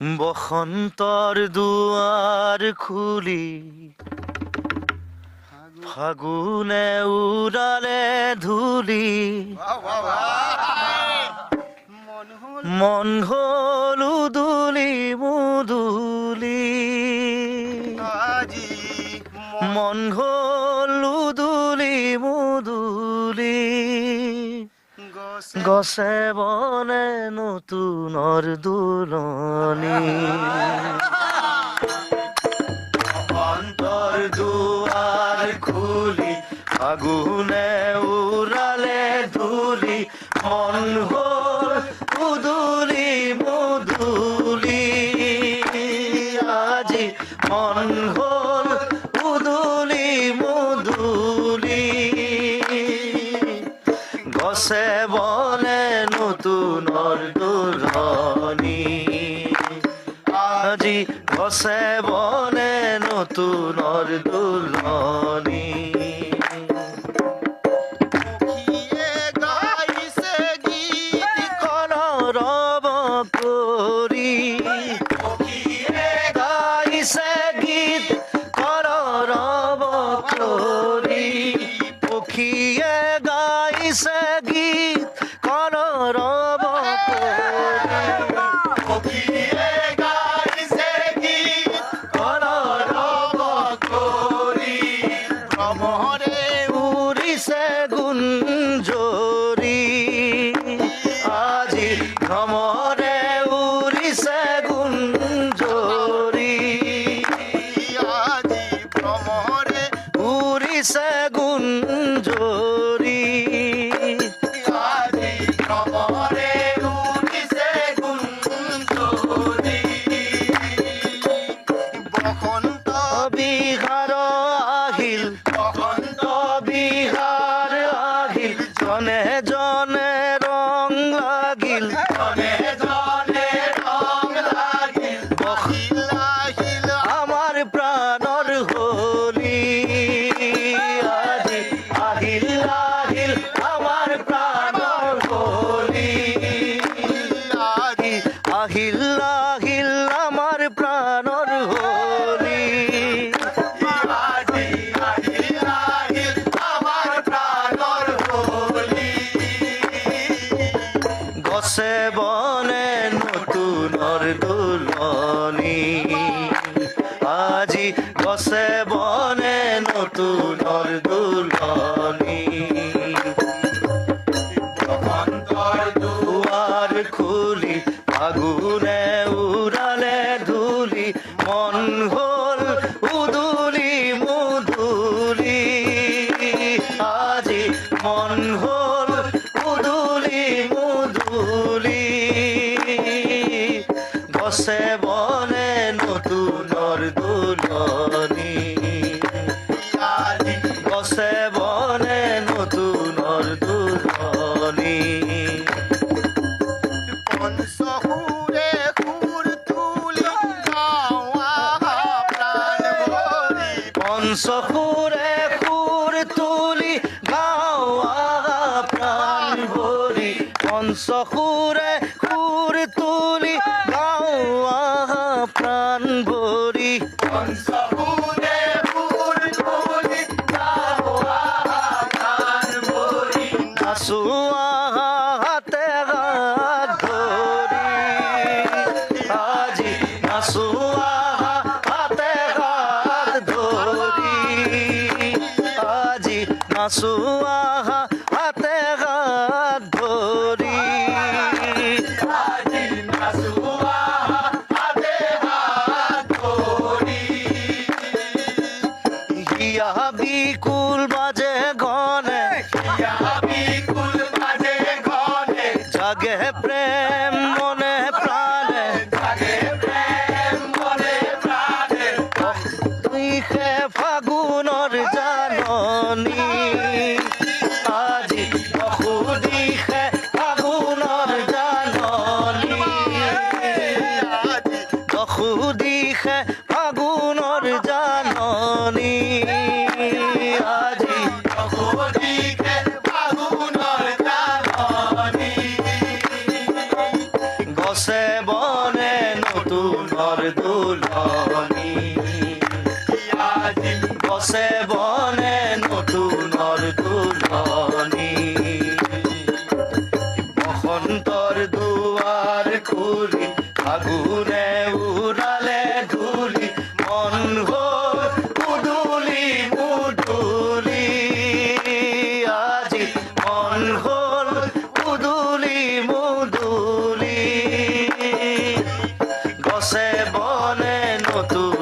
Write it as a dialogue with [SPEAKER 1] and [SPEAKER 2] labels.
[SPEAKER 1] বসন্তৰ দুৱাৰ খুলি। ফাগুনে উড়ালে ধূলি। মন হল গছে বনে নতুনৰ দুলনি। অন্তৰ দুৱাৰ খুলি, আগুনে উৰালে ধূলি, মন হ'ল উদুলি মুদুলি আজি মন হ'ল আজি গছে বনে নতুনৰ দুলনি পক্ষীয়ে গাইছে গীত কলৰৱ Ole, ole, ole. আজি গছে বনে নতুনৰ দুলনি? দুৱাৰ খুলি আগুনে উৰালে গছে বনে নতুনৰ দুলনি
[SPEAKER 2] পঞ্চসুৰে সুৰ তুলি গাৱা প্ৰাণ ভৰি
[SPEAKER 1] পঞ্চসুৰে সুৰ তুলি গাৱা প্ৰাণ ভৰি পঞ্চসুৰে সুৰ তুলি গাৱা প্ৰাণ ভৰি
[SPEAKER 2] পঞ্চসুৰে
[SPEAKER 1] নাচোৱা হাতে হাত হাতে ধৰি। হিয়া বিকুল বাজে গনে।
[SPEAKER 2] বিকুল বাজে ঘনে
[SPEAKER 1] জাগে প্রেম মনে প্রাণে
[SPEAKER 2] জাগে প্ৰেম মনে
[SPEAKER 1] তুইহে ফাগুনৰ অসুদিশে ফাগুনৰ জাননী।
[SPEAKER 2] আজি
[SPEAKER 1] অসুদিশে ফাগুনৰ জাননী। গছে বনে নতুন ফাগুনৰ দুলনি।
[SPEAKER 2] আজি
[SPEAKER 1] গছে বনে নতুনৰ দুলনি। বসন্তৰ দুৱাৰ খুলি ফাগুনে tu